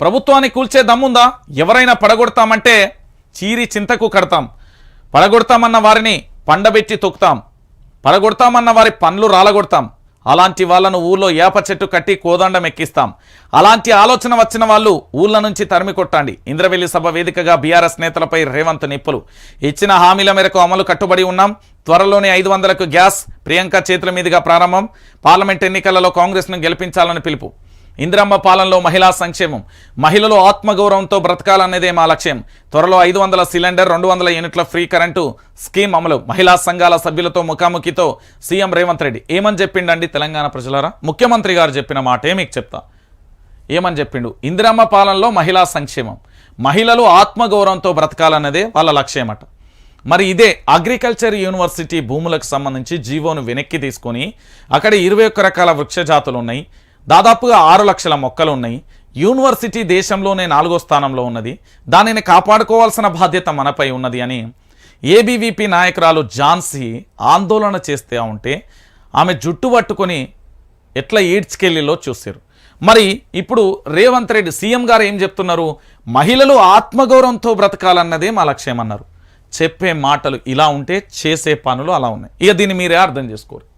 ప్రభుత్వాన్ని కూల్చే దమ్ముందా? ఎవరైనా పడగొడతామంటే చీరి చింతకు కడతాం. పడగొడతామన్న వారిని పండబెట్టి తొక్కుతాం. పడగొడతామన్న వారి పండ్లు రాలగొడతాం. అలాంటి వాళ్ళను ఊళ్ళో ఏప చెట్టు కట్టి కోదండం ఎక్కిస్తాం. అలాంటి ఆలోచన వచ్చిన వాళ్ళు ఊళ్ళ నుంచి తరిమి కొట్టండి. ఇంద్రవెల్లి సభ వేదికగా బీఆర్ఎస్ నేతలపై రేవంత్ నిప్పులు. ఇచ్చిన హామీల మేరకు అమలు కట్టుబడి ఉన్నాం. త్వరలోనే ఐదు వందలకు గ్యాస్ ప్రియాంక చేతుల మీదుగా ప్రారంభం. పార్లమెంట్ ఎన్నికలలో కాంగ్రెస్ను గెలిపించాలని పిలుపు. ఇందిరమ్మ పాలనలో మహిళా సంక్షేమం. మహిళలు ఆత్మగౌరవంతో బ్రతకాలన్నదే మా లక్ష్యం. త్వరలో ఐదు వందల సిలిండర్ రెండు వందల యూనిట్ల ఫ్రీ కరెంటు స్కీమ్ అమలు. మహిళా సంఘాల సభ్యులతో ముఖాముఖితో సీఎం రేవంత్ రెడ్డి. ఏమని చెప్పిండండి తెలంగాణ ప్రజలారా? ముఖ్యమంత్రి గారు చెప్పిన మాటే మీకు చెప్తా. ఏమని చెప్పిండు? ఇందిరమ్మ పాలనలో మహిళా సంక్షేమం. మహిళలు ఆత్మగౌరవంతో బ్రతకాలన్నదే వాళ్ళ లక్ష్యమట. మరి ఇదే అగ్రికల్చర్ యూనివర్సిటీ భూములకు సంబంధించి జీవోను వెనక్కి తీసుకొని అక్కడ ఇరవై ఒక్క రకాల వృక్ష జాతులు ఉన్నాయి. దాదాపుగా ఆరు లక్షల మొక్కలు ఉన్నాయి. యూనివర్సిటీ దేశంలోనే నాలుగో స్థానంలో ఉన్నది. దానిని కాపాడుకోవాల్సిన బాధ్యత మనపై ఉన్నది అని ఏబీవీపీ నాయకురాలు ఝాన్సీ ఆందోళన చేస్తూ ఉంటే ఆమె జుట్టు పట్టుకొని ఎట్లా ఈడ్చుకెళ్ళిలో చూశారు. మరి ఇప్పుడు రేవంత్ రెడ్డి సీఎం గారు ఏం చెప్తున్నారు? మహిళలు ఆత్మగౌరవంతో బ్రతకాలన్నదే మా లక్ష్యం అన్నారు చెప్పే మాటలు ఇలా ఉంటే చేసే పనులు అలా ఉన్నాయి. ఇక దీన్ని మీరే అర్థం చేసుకోరు.